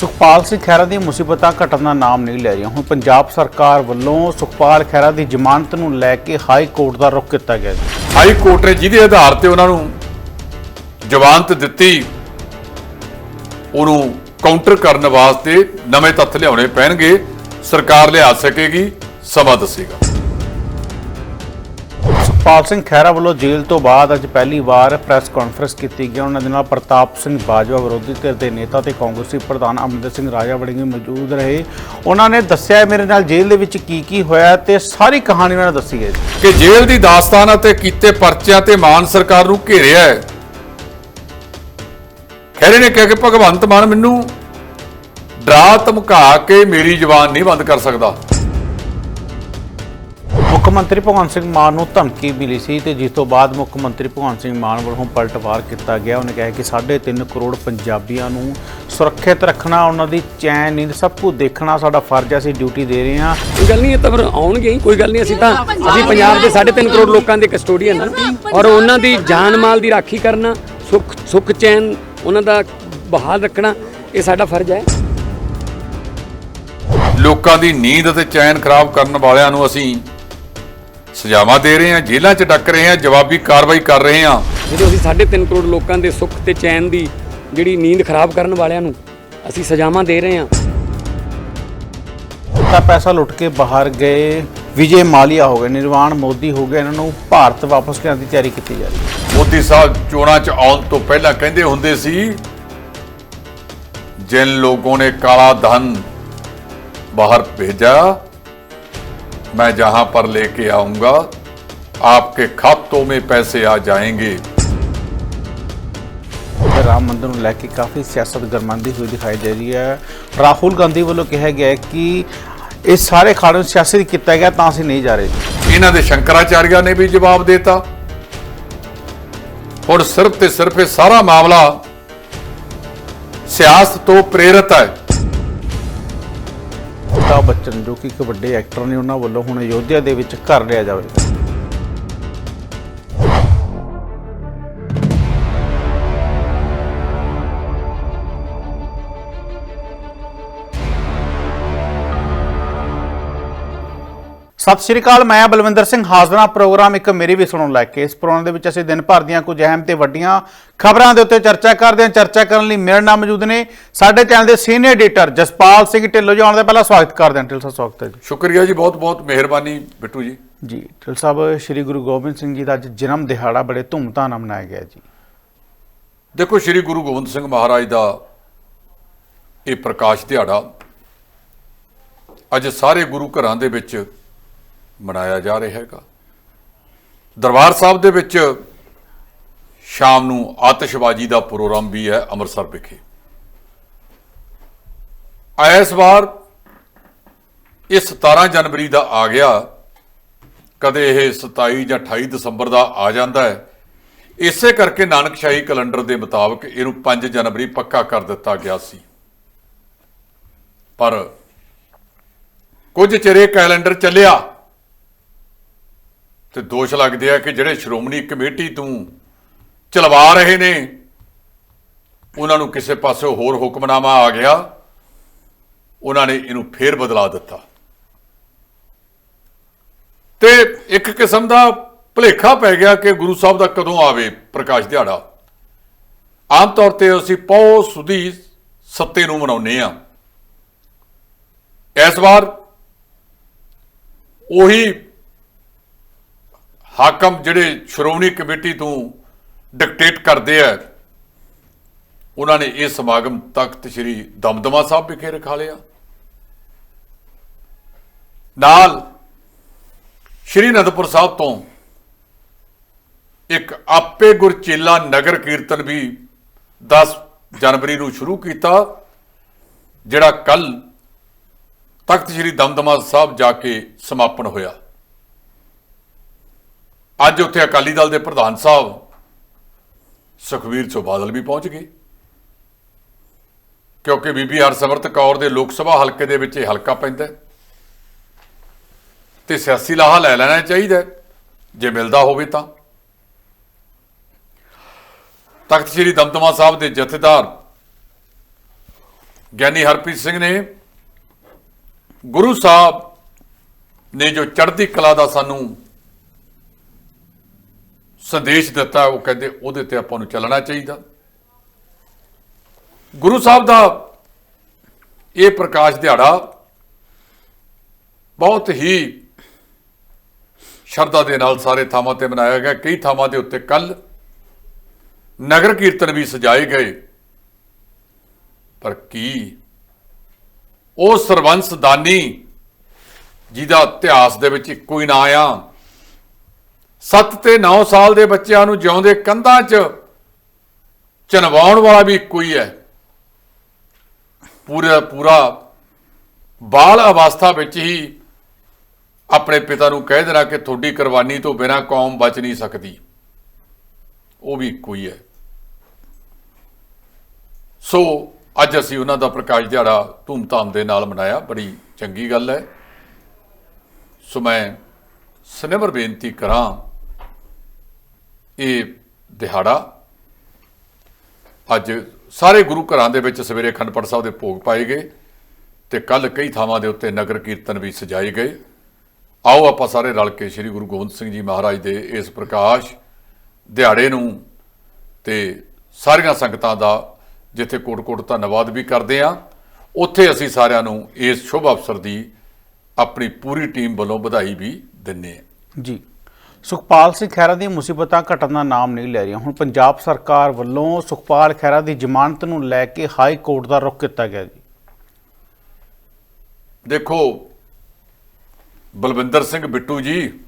ਸੁਖਪਾਲ ਸਿੰਘ ਖਹਿਰਾ ਦੀਆਂ ਮੁਸੀਬਤਾਂ ਘਟਣ ਦਾ ਨਾਮ ਨਹੀਂ ਲੈ ਰਹੀਆਂ। ਹੁਣ ਪੰਜਾਬ ਸਰਕਾਰ ਵੱਲੋਂ ਸੁਖਪਾਲ ਖਹਿਰਾ ਦੀ ਜ਼ਮਾਨਤ ਨੂੰ ਲੈ ਕੇ ਹਾਈ ਕੋਰਟ ਦਾ ਰੁਖ ਕੀਤਾ ਗਿਆ ਹੈ। ਹਾਈ ਕੋਰਟ ਨੇ ਜਿਹਦੇ ਆਧਾਰ ਤੇ ਉਹਨਾਂ ਨੂੰ ਜ਼ਮਾਨਤ ਦਿੱਤੀ, ਉਹਨੂੰ ਕਾਊਂਟਰ ਕਰਨ ਵਾਸਤੇ ਨਵੇਂ ਤੱਥ ਲਿਆਉਣੇ ਪੈਣਗੇ। ਸਰਕਾਰ ਲਿਆ ਸਕੇਗੀ, ਸਮਾਂ ਦੱਸੇਗਾ। ਸੁਖਪਾਲ ਸਿੰਘ ਖਹਿਰਾ ਵੱਲੋਂ ਜੇਲ੍ਹ ਤੋਂ ਬਾਅਦ ਅੱਜ ਪਹਿਲੀ ਵਾਰ ਪ੍ਰੈਸ ਕਾਨਫਰੰਸ ਕੀਤੀ ਗਈ। ਉਹਨਾਂ ਦੇ ਨਾਲ ਪ੍ਰਤਾਪ ਸਿੰਘ ਬਾਜਵਾ, ਵਿਰੋਧੀ ਧਿਰ ਦੇ ਨੇਤਾ ਤੇ ਕਾਂਗਰਸੀ ਪ੍ਰਧਾਨ ਅਮਰਿੰਦਰ ਸਿੰਘ ਰਾਜਾ ਵੜਿੰਗ ਮੌਜੂਦ ਰਹੇ। ਉਹਨਾਂ ਨੇ ਦੱਸਿਆ ਮੇਰੇ ਨਾਲ ਜੇਲ੍ਹ ਦੇ ਵਿੱਚ ਕੀ ਕੀ ਹੋਇਆ ਤੇ ਸਾਰੀ ਕਹਾਣੀ ਉਹਨਾਂ ਨੇ ਦੱਸੀ ਹੈ ਕਿ ਜੇਲ੍ਹ ਦੀ ਦਾਸਤਾਨ ਅਤੇ ਕੀਤੇ ਪਰਚਿਆਂ ਤੇ ਮਾਨ ਸਰਕਾਰ ਨੂੰ ਘੇਰਿਆ ਹੈ। ਖੈਰੇ ਨੇ ਕਿਹਾ ਕਿ, ਭਗਵੰਤ ਮਾਨ ਮੈਨੂੰ ਡਰਾ ਧਮਕਾ ਕੇ ਮੇਰੀ ਜ਼ੁਬਾਨ ਨਹੀਂ ਬੰਦ ਕਰ ਸਕਦਾ। ਮੰਤਰੀ ਭਗਵੰਤ ਸਿੰਘ ਮਾਨ ਨੂੰ ਧਮਕੀ ਮਿਲੀ ਸੀ ਤੇ ਜਿਸ ਤੋਂ ਬਾਅਦ ਮੁੱਖ ਮੰਤਰੀ ਭਗਵੰਤ ਸਿੰਘ ਮਾਨ ਵੱਲੋਂ ਪਲਟਵਾਰ ਕੀਤਾ ਗਿਆ। ਉਹਨੇ ਕਿਹਾ ਕਿ 3.5 ਕਰੋੜ ਪੰਜਾਬੀਆਂ ਨੂੰ ਸੁਰੱਖਿਅਤ ਰੱਖਣਾ ਉਹਨਾਂ ਦੀ ਚੈਨ ਨੀਂਦ ਸਭ ਕੁਝ ਦੇਖਣਾ ਸਾਡਾ ਫਰਜ਼ ਹੈ ਅਸੀਂ ਡਿਊਟੀ ਦੇ ਰਹੇ ਹਾਂ। ਕੋਈ ਗੱਲ ਨਹੀਂ ਇਹ ਤਾਂ ਫਿਰ ਆਉਣਗੇ ਹੀ ਕੋਈ ਗੱਲ ਨਹੀਂ ਅਸੀਂ ਤਾਂ ਅਸੀਂ ਪੰਜਾਬ ਦੇ 3.5 ਕਰੋੜ ਲੋਕਾਂ ਦੇ ਕਸਟੋਡੀਅਨ ਹਾਂ। ਔਰ ਉਹਨਾਂ ਦੀ ਜਾਨ ਮਾਲ ਦੀ ਰਾਖੀ ਕਰਨਾ ਸੁੱਖ ਸੁੱਖ ਚੈਨ ਉਹਨਾਂ ਦਾ ਬਹਾਲ ਰੱਖਣਾ ਇਹ ਸਾਡਾ ਫਰਜ਼ ਹੈ। ਲੋਕਾਂ ਦੀ ਨੀਂਦ ਅਤੇ ਚੈਨ ਖਰਾਬ ਕਰਨ ਵਾਲਿਆਂ ਨੂੰ ਅਸੀਂ ਸਜ਼ਾਵਾਂ ਦੇ ਰਹੇ ਹਾਂ ਜੇਲ੍ਹਾਂ 'ਚ ਡੱਕ ਰਹੇ ਹਾਂ ਜਵਾਬੀ ਕਾਰਵਾਈ ਕਰ ਰਹੇ ਹਾਂ। ਜਿਹੜੇ ਅਸੀਂ 3.5 ਕਰੋੜ ਲੋਕਾਂ ਦੇ ਸੁੱਖ ਤੇ ਚੈਨ ਦੀ ਜਿਹੜੀ ਨੀਂਦ ਖਰਾਬ ਕਰਨ ਵਾਲਿਆਂ ਨੂੰ ਅਸੀਂ ਸਜ਼ਾਵਾਂ ਦੇ ਰਹੇ ਹਾਂ। ਤਾਂ ਪੈਸਾ ਲੁੱਟ ਕੇ ਬਾਹਰ ਗਏ ਵਿਜੇ ਮਾਲੀਆ ਹੋ ਗਏ ਨਿਰਵਾਣ ਮੋਦੀ ਹੋ ਗਏ ਇਹਨਾਂ ਨੂੰ ਭਾਰਤ ਵਾਪਸ ਲਿਆਉਣ ਦੀ ਤਿਆਰੀ ਕੀਤੀ ਜਾ ਰਹੀ ਮੋਦੀ ਸਾਹਿਬ ਚੋਣਾਂ 'ਚ ਆਉਣ ਤੋਂ ਪਹਿਲਾਂ ਕਹਿੰਦੇ ਹੁੰਦੇ ਸੀ ਜਿਨ ਲੋਕੋ ਨੇ ਕਾਲਾ ਧਨ ਬਾਹਰ ਭੇਜਾ मैं जहां पर लेके आऊंगा आपके खातों में पैसे आ जाएंगे ਤੇ ਰਾਮ ਮੰਦਿਰ ਨੂੰ ਲੈ ਕੇ ਕਾਫੀ ਸਿਆਸਤ ਗਰਮਾਂਦੀ ਹੋਈ ਦਿਖਾਈ ਦੇ ਰਹੀ ਹੈ ਰਾਹੁਲ ਗਾਂਧੀ ਵੱਲੋਂ ਕਿਹਾ ਗਿਆ ਹੈ ਕਿ ਇਹ ਸਾਰੇ ਖਾੜੇ ਨੂੰ ਸਿਆਸਤ ਕੀਤਾ ਗਿਆ ਤਾਂ ਅਸੀਂ ਨਹੀਂ ਜਾ ਰਹੇ ਇਹਨਾਂ ਦੇ ਸ਼ੰਕਰਾਚਾਰੀਆ ਨੇ ਵੀ ਜਵਾਬ ਦਿੱਤਾ ਹੁਣ ਸਿਰਫ ਤੇ ਸਿਰਫ ਇਹ ਸਾਰਾ ਮਾਮਲਾ ਸਿਆਸਤ ਤੋਂ ਪ੍ਰੇਰਿਤ ਹੈ ਅਮਿਤਾਭ ਬੱਚਨ ਜੋ ਕਿ ਇੱਕ ਵੱਡੇ ਐਕਟਰ ਨੇ, ਉਹਨਾਂ ਵੱਲੋਂ ਹੁਣ ਅਯੋਧਿਆ ਦੇ ਵਿੱਚ ਘਰ ਲਿਆ ਜਾਵੇਗਾ। ਸਤਿ ਸ਼੍ਰੀ ਅਕਾਲ ਮੈਂ ਬਲਵਿੰਦਰ ਸਿੰਘ ਹਾਜ਼ਰਾਂ। ਪ੍ਰੋਗਰਾਮ ਇੱਕ ਮੇਰੀ ਵੀ ਸੁਣਨ ਲੈ ਕੇ। ਇਸ ਪ੍ਰੋਗਰਾਮ ਦੇ ਵਿੱਚ ਅਸੀਂ ਦਿਨ ਭਰ ਦੀਆਂ ਕੁਝ ਅਹਿਮ ਤੇ ਵੱਡੀਆਂ ਖਬਰਾਂ ਦੇ ਉੱਤੇ ਚਰਚਾ ਕਰਦੇ ਹਾਂ। ਚਰਚਾ ਕਰਨ ਲਈ ਮੇਰੇ ਨਾਲ ਮੌਜੂਦ ਨੇ ਸਾਡੇ ਚੈਨਲ ਦੇ ਸੀਨੀਅਰ ਐਡੀਟਰ ਜਸਪਾਲ ਸਿੰਘ ਢਿੱਲੋਂ ਜੀ। ਆਉਣ ਦੇ ਪਹਿਲਾਂ ਸਵਾਗਤ ਕਰਦੇ ਹਾਂ। ਢਿੱਲੋਂ ਸਾਹਿਬ ਸਵਾਗਤ ਹੈ ਜੀ। ਸ਼ੁਕਰੀਆ ਜੀ ਬਹੁਤ ਬਹੁਤ ਮਿਹਰਬਾਨੀ ਬਿੱਟੂ ਜੀ। ਜੀ ਢਿੱਲ ਸਾਹਿਬ ਸ੍ਰੀ ਗੁਰੂ ਗੋਬਿੰਦ ਸਿੰਘ ਜੀ ਦਾ ਅੱਜ ਜਨਮ ਦਿਹਾੜਾ ਬੜੇ ਧੂਮਧਾਮ ਨਾਲ ਮਨਾਇਆ ਗਿਆ ਜੀ। ਦੇਖੋ ਸ੍ਰੀ ਗੁਰੂ ਗੋਬਿੰਦ ਸਿੰਘ ਮਹਾਰਾਜ ਦਾ ਇਹ ਪ੍ਰਕਾਸ਼ ਦਿਹਾੜਾ ਅੱਜ ਸਾਰੇ ਗੁਰੂ ਘਰਾਂ ਦੇ ਵਿੱਚ ਮਨਾਇਆ ਜਾ ਰਿਹਾ ਹੈਗਾ। ਦਰਬਾਰ ਸਾਹਿਬ ਦੇ ਵਿੱਚ ਸ਼ਾਮ ਨੂੰ ਆਤਿਸ਼ਬਾਜ਼ੀ ਦਾ ਪ੍ਰੋਗਰਾਮ ਵੀ ਹੈ ਅੰਮ੍ਰਿਤਸਰ ਵਿਖੇ। ਇਸ ਵਾਰ ਇਹ 17 ਜਨਵਰੀ ਦਾ ਆ ਗਿਆ। ਕਦੇ ਇਹ 27 ਜਾਂ 28 ਦਸੰਬਰ ਦਾ ਆ ਜਾਂਦਾ ਹੈ। ਇਸੇ ਕਰਕੇ ਨਾਨਕਸ਼ਾਹੀ ਕੈਲੰਡਰ ਦੇ ਮੁਤਾਬਕ ਇਹਨੂੰ 5 ਜਨਵਰੀ ਪੱਕਾ ਕਰ ਦਿੱਤਾ ਗਿਆ ਸੀ। ਪਰ ਕੁਝ ਚਿਰੇ ਕੈਲੰਡਰ ਚੱਲਿਆ। ਤੇ ਦੋਸ਼ ਲੱਗਦੇ ਆ ਕਿ ਜਿਹੜੇ ਸ਼੍ਰੋਮਣੀ ਕਮੇਟੀ ਤੋਂ ਚਲਵਾ ਰਹੇ ਨੇ, ਉਹਨਾਂ ਨੂੰ ਕਿਸੇ ਪਾਸੇ ਹੋਰ ਹੁਕਮਨਾਮਾ ਆ ਗਿਆ, ਉਹਨਾਂ ਨੇ ਇਹਨੂੰ ਫੇਰ ਬਦਲਾ ਦਿੱਤਾ। ਤੇ ਇੱਕ ਕਿਸਮ ਦਾ ਭੁਲੇਖਾ ਪੈ ਗਿਆ ਕਿ ਗੁਰੂ ਸਾਹਿਬ ਦਾ ਕਦੋਂ ਆਵੇ ਪ੍ਰਕਾਸ਼ ਦਿਹਾੜਾ। ਆਮ ਤੌਰ ਤੇ ਅਸੀਂ ਪੌ ਸੁਦੀ ਸੱਤੇ ਨੂੰ ਮਨਾਉਂਦੇ ਆ ਇਸ ਵਾਰ ਉਹੀ ਹਾਕਮ ਜਿਹੜੇ ਸ਼੍ਰੋਮਣੀ ਕਮੇਟੀ ਤੋਂ ਡਿਕਟੇਟ ਕਰਦੇ ਆ, ਉਹਨਾਂ ਨੇ ਇਹ ਸਮਾਗਮ ਤਖਤ ਸ੍ਰੀ ਦਮਦਮਾ ਸਾਹਿਬ ਵਿਖੇ ਰਖਾ ਲਿਆ। ਨਾਲ ਸ਼੍ਰੀ ਅਨੰਦਪੁਰ ਸਾਹਿਬ ਤੋਂ ਇੱਕ ਆਪੇ ਗੁਰਚੇਲਾ ਨਗਰ ਕੀਰਤਨ ਵੀ 10 ਜਨਵਰੀ ਨੂੰ ਸ਼ੁਰੂ ਕੀਤਾ, ਜਿਹੜਾ ਕੱਲ ਤਖਤ ਸ੍ਰੀ ਦਮਦਮਾ ਸਾਹਿਬ ਜਾ ਕੇ ਸਮਾਪਨ ਹੋਇਆ। ਅੱਜ ਉੱਥੇ ਅਕਾਲੀ ਦਲ ਦੇ ਪ੍ਰਧਾਨ ਸਾਹਿਬ ਸੁਖਵੀਰ ਚੋ ਬਾਦਲ ਵੀ ਪਹੁੰਚ ਗਏ। ਕਿਉਂਕਿ ਬੀਬੀ ਹਰਸਿਮਰਤ ਕੌਰ ਦੇ ਲੋਕ ਸਭਾ ਹਲਕੇ ਦੇ ਵਿੱਚ ਇਹ ਹਲਕਾ ਪੈਂਦਾ ਹੈ। ਤੇ ਸਿਆਸੀ ਲਾਹਾ ਲੈ ਲੈਣਾ ਚਾਹੀਦਾ ਜੇ ਮਿਲਦਾ ਹੋਵੇ ਤਾਂ। ਤਖਤ ਸ੍ਰੀ ਦਮਦਮਾ ਸਾਹਿਬ ਦੇ ਜਥੇਦਾਰ ਗਿਆਨੀ ਹਰਪ੍ਰੀਤ ਸਿੰਘ ਨੇ ਗੁਰੂ ਸਾਹਿਬ ਨੇ ਜੋ ਚੜ੍ਹਦੀ ਕਲਾ ਦਾ ਸਾਨੂੰ ਸੰਦੇਸ਼ ਦਿੱਤਾ, ਉਹ ਕਹਿੰਦੇ ਉਹਦੇ ਤੇ ਆਪਾਂ ਨੂੰ ਚੱਲਣਾ ਚਾਹੀਦਾ। ਗੁਰੂ ਸਾਹਿਬ ਦਾ ਇਹ ਪ੍ਰਕਾਸ਼ ਦਿਹਾੜਾ ਬਹੁਤ ਹੀ ਸ਼ਰਧਾ ਦੇ ਨਾਲ ਸਾਰੇ ਥਾਵਾਂ ਤੇ ਮਨਾਇਆ ਗਿਆ। ਕਈ ਥਾਵਾਂ ਦੇ ਉੱਤੇ ਕੱਲ ਨਗਰ ਕੀਰਤਨ ਵੀ ਸਜਾਏ ਗਏ। ਪਰ ਕੀ ਉਹ ਸਰਵੰਸ ਦਾਨੀ ਜਿਹਦਾ ਇਤਿਹਾਸ ਦੇ ਵਿੱਚ ਇੱਕੋ ਹੀ ਨਾਂ ਆ 7 ਤੇ 9 ਸਾਲ ਦੇ ਬੱਚਿਆਂ ਨੂੰ ਜਿਉਂਦੇ ਕੰਧਾਂ 'ਚ ਚਨਵਾਉਣ ਵਾਲਾ ਵੀ ਇੱਕੋ ਹੀ ਹੈ। ਪੂਰਾ ਪੂਰਾ ਬਾਲ ਅਵਸਥਾ ਵਿੱਚ ਹੀ ਆਪਣੇ ਪਿਤਾ ਨੂੰ ਕਹਿ ਦੇਣਾ ਕਿ ਤੁਹਾਡੀ ਕੁਰਬਾਨੀ ਤੋਂ ਬਿਨਾਂ ਕੌਮ ਬਚ ਨਹੀਂ ਸਕਦੀ। ਉਹ ਵੀ ਇੱਕੋ ਹੀ ਹੈ। ਸੋ ਅੱਜ ਅਸੀਂ ਉਹਨਾਂ ਦਾ ਪ੍ਰਕਾਸ਼ ਦਿਹਾੜਾ ਧੂਮਧਾਮ ਦੇ ਨਾਲ ਮਨਾਇਆ। ਬੜੀ ਚੰਗੀ ਗੱਲ ਹੈ। ਸੋ ਮੈਂ ਸਨੇਮਰ ਬੇਨਤੀ ਕਰਾਂ ਇਹ ਦਿਹਾੜਾ ਅੱਜ ਸਾਰੇ ਗੁਰੂ ਘਰਾਂ ਦੇ ਵਿੱਚ ਸਵੇਰੇ ਅਖੰਡ ਸਾਹਿਬ ਦੇ ਭੋਗ ਪਾਏ ਗਏ ਤੇ ਕੱਲ ਕਈ ਥਾਵਾਂ ਦੇ ਉੱਤੇ ਨਗਰ ਕੀਰਤਨ ਵੀ ਸਜਾਏ ਗਏ। ਆਓ ਆਪਾਂ ਸਾਰੇ ਰਲ ਕੇ ਸ੍ਰੀ ਗੁਰੂ ਗੋਬਿੰਦ ਸਿੰਘ ਜੀ ਮਹਾਰਾਜ ਦੇ ਇਸ ਪ੍ਰਕਾਸ਼ ਦਿਹਾੜੇ ਨੂੰ ਤੇ ਸਾਰੀਆਂ ਸੰਗਤਾਂ ਦਾ ਜਿੱਥੇ ਕੋਟ-ਕੋਟ ਧੰਨਵਾਦ ਵੀ ਕਰਦੇ ਆ ਉੱਥੇ ਅਸੀਂ ਸਾਰਿਆਂ ਨੂੰ ਇਸ ਸ਼ੁਭ ਅਵਸਰ ਦੀ ਆਪਣੀ ਪੂਰੀ ਟੀਮ ਵੱਲੋਂ ਵਧਾਈ ਵੀ ਦਿੰਨੇ ਆ ਜੀ। ਸੁਖਪਾਲ ਸਿੰਘ ਖਹਿਰਾ ਦੀਆਂ ਮੁਸੀਬਤਾਂ ਘਟਣ ਦਾ ਨਾਮ ਨਹੀਂ ਲੈ ਰਹੀਆਂ। ਹੁਣ ਪੰਜਾਬ ਸਰਕਾਰ ਵੱਲੋਂ ਸੁਖਪਾਲ ਖਹਿਰਾ ਦੀ ਜ਼ਮਾਨਤ ਨੂੰ ਲੈ ਕੇ ਹਾਈ ਕੋਰਟ ਦਾ ਰੁਖ ਕੀਤਾ ਗਿਆ ਜੀ। ਦੇਖੋ, ਬਲਵਿੰਦਰ ਸਿੰਘ ਬਿੱਟੂ ਜੀ,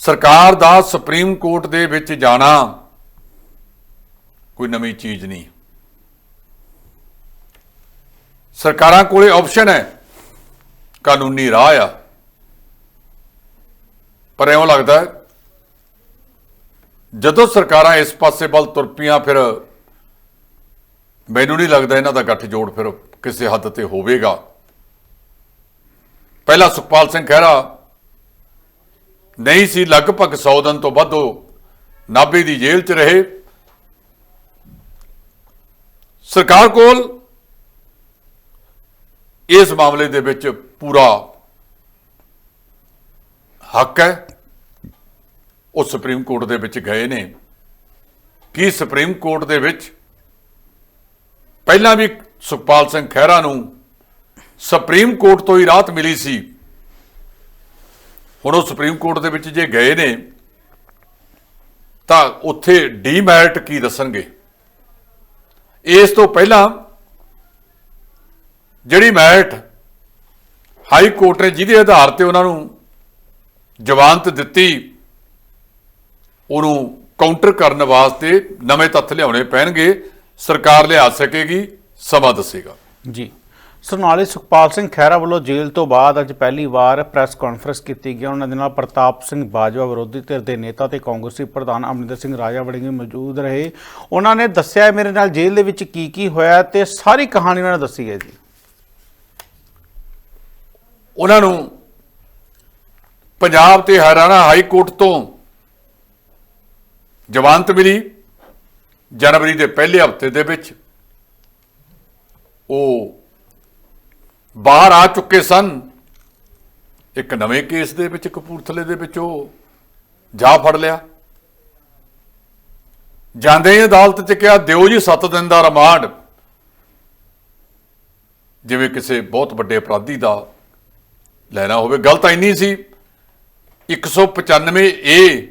ਸਰਕਾਰ ਦਾ ਸੁਪਰੀਮ ਕੋਰਟ ਦੇ ਵਿੱਚ ਜਾਣਾ ਕੋਈ ਨਵੀਂ ਚੀਜ਼ ਨਹੀਂ। ਸਰਕਾਰਾਂ ਕੋਲੇ ਆਪਸ਼ਨ ਹੈ, ਕਾਨੂੰਨੀ ਰਾਹ ਆ। ਪਰ ਐਉਂ ਲੱਗਦਾ ਹੈ, ਜਦੋਂ ਸਰਕਾਰਾਂ ਇਸ ਪਾਸੇ ਵੱਲ ਤੁਰ ਪਈਆਂ ਫਿਰ ਮੈਨੂੰ ਨਹੀਂ ਲੱਗਦਾ ਇਹਨਾਂ ਦਾ ਗੱਠ ਜੋੜ ਫਿਰ ਕਿਸੇ ਹੱਦ ਤੇ ਹੋਵੇਗਾ। ਪਹਿਲਾ ਸੁਖਪਾਲ ਸਿੰਘ ਖਹਿਰਾ ਨਹੀਂ ਸੀ ਲਗਭਗ 100 ਦਿਨ ਤੋਂ ਵੱਧ ਉਹ ਨਾਭੇ ਦੀ ਜੇਲ੍ਹ 'ਚ ਰਹੇ। ਸਰਕਾਰ ਕੋਲ ਇਸ ਮਾਮਲੇ ਦੇ ਵਿੱਚ ਪੂਰਾ ਹੱਕ ਹੈ? ਉਹ ਸੁਪਰੀਮ ਕੋਰਟ ਦੇ ਵਿੱਚ ਗਏ ਨੇ। ਕੀ ਸੁਪਰੀਮ ਕੋਰਟ ਦੇ ਵਿੱਚ ਪਹਿਲਾਂ ਵੀ ਸੁਖਪਾਲ ਸਿੰਘ ਖਹਿਰਾ ਨੂੰ ਸੁਪਰੀਮ ਕੋਰਟ ਤੋਂ ਹੀ ਰਾਹਤ ਮਿਲੀ ਸੀ? ਹੁਣ ਉਹ ਸੁਪਰੀਮ ਕੋਰਟ ਦੇ ਵਿੱਚ ਜੇ ਗਏ ਨੇ, ਤਾਂ ਉੱਥੇ ਡੀਮੈਰਿਟ ਕੀ ਦੱਸਣਗੇ? ਇਸ ਤੋਂ ਪਹਿਲਾਂ ਜਿਹੜੀ ਮੈਰਿਟ ਹਾਈ ਕੋਰਟ ਨੇ ਜਿਹਦੇ ਆਧਾਰ ਤੇ ਉਹਨਾਂ ਨੂੰ ਜ਼ਮਾਨਤ ਦਿੱਤੀ ਉਹਨੂੰ ਕਾਊਂਟਰ ਕਰਨ ਵਾਸਤੇ ਨਵੇਂ ਤੱਥ ਲਿਆਉਣੇ ਪੈਣਗੇ ਸਰਕਾਰ ਲਿਆ ਸਕੇਗੀ ਸਮਾਂ ਦੱਸੇਗਾ। ਜੀ। ਸੁਨਾਲੇ ਸੁਖਪਾਲ ਸਿੰਘ ਖਹਿਰਾ ਵੱਲੋਂ ਜੇਲ੍ਹ ਤੋਂ ਬਾਅਦ ਅੱਜ ਪਹਿਲੀ ਵਾਰ ਪ੍ਰੈਸ ਕਾਨਫਰੰਸ ਕੀਤੀ ਗਈ ਉਹਨਾਂ ਦੇ ਨਾਲ ਪ੍ਰਤਾਪ ਸਿੰਘ ਬਾਜਵਾ ਵਿਰੋਧੀ ਧਿਰ ਦੇ ਨੇਤਾ ਤੇ ਕਾਂਗਰਸੀ ਪ੍ਰਧਾਨ ਅਮਰਿੰਦਰ ਸਿੰਘ ਰਾਜਾ ਵੜਿੰਗ ਮੌਜੂਦ ਰਹੇ। ਉਹਨਾਂ ਨੇ ਦੱਸਿਆ ਮੇਰੇ ਨਾਲ ਜੇਲ੍ਹ ਦੇ ਵਿੱਚ ਕੀ ਕੀ ਹੋਇਆ ਤੇ ਸਾਰੀ ਕਹਾਣੀ ਉਹਨਾਂ ਨੇ ਦੱਸੀ ਹੈ ਜੀ। ਉਹਨਾਂ ਨੂੰ ਪੰਜਾਬ ਤੇ ਹਰਿਆਣਾ ਹਾਈ ਕੋਰਟ ਤੋਂ ਜਵਾਨਤ ਮਿਲੀ ਜਨਵਰੀ ਦੇ ਪਹਿਲੇ ਹਫ਼ਤੇ ਦੇ ਵਿੱਚ। ਉਹ ਬਾਹਰ ਆ ਚੁੱਕੇ ਸਨ। ਇੱਕ ਨਵੇਂ ਕੇਸ ਦੇ ਵਿੱਚ, ਕਪੂਰਥਲੇ ਦੇ ਵਿੱਚ ਉਹ ਜਾ ਫੜ ਲਿਆ। ਜਾਂਦੇ ਹੀ ਅਦਾਲਤ 'ਚ ਕਿਹਾ, ਦਿਓ ਜੀ 7 ਦਿਨ ਦਾ ਰਿਮਾਂਡ। ਜਿਵੇਂ ਕਿਸੇ ਬਹੁਤ ਵੱਡੇ ਅਪਰਾਧੀ ਦਾ ਲੈਣਾ ਹੋਵੇ। ਗੱਲ ਤਾਂ ਇੰਨੀ ਸੀ 195 ਏ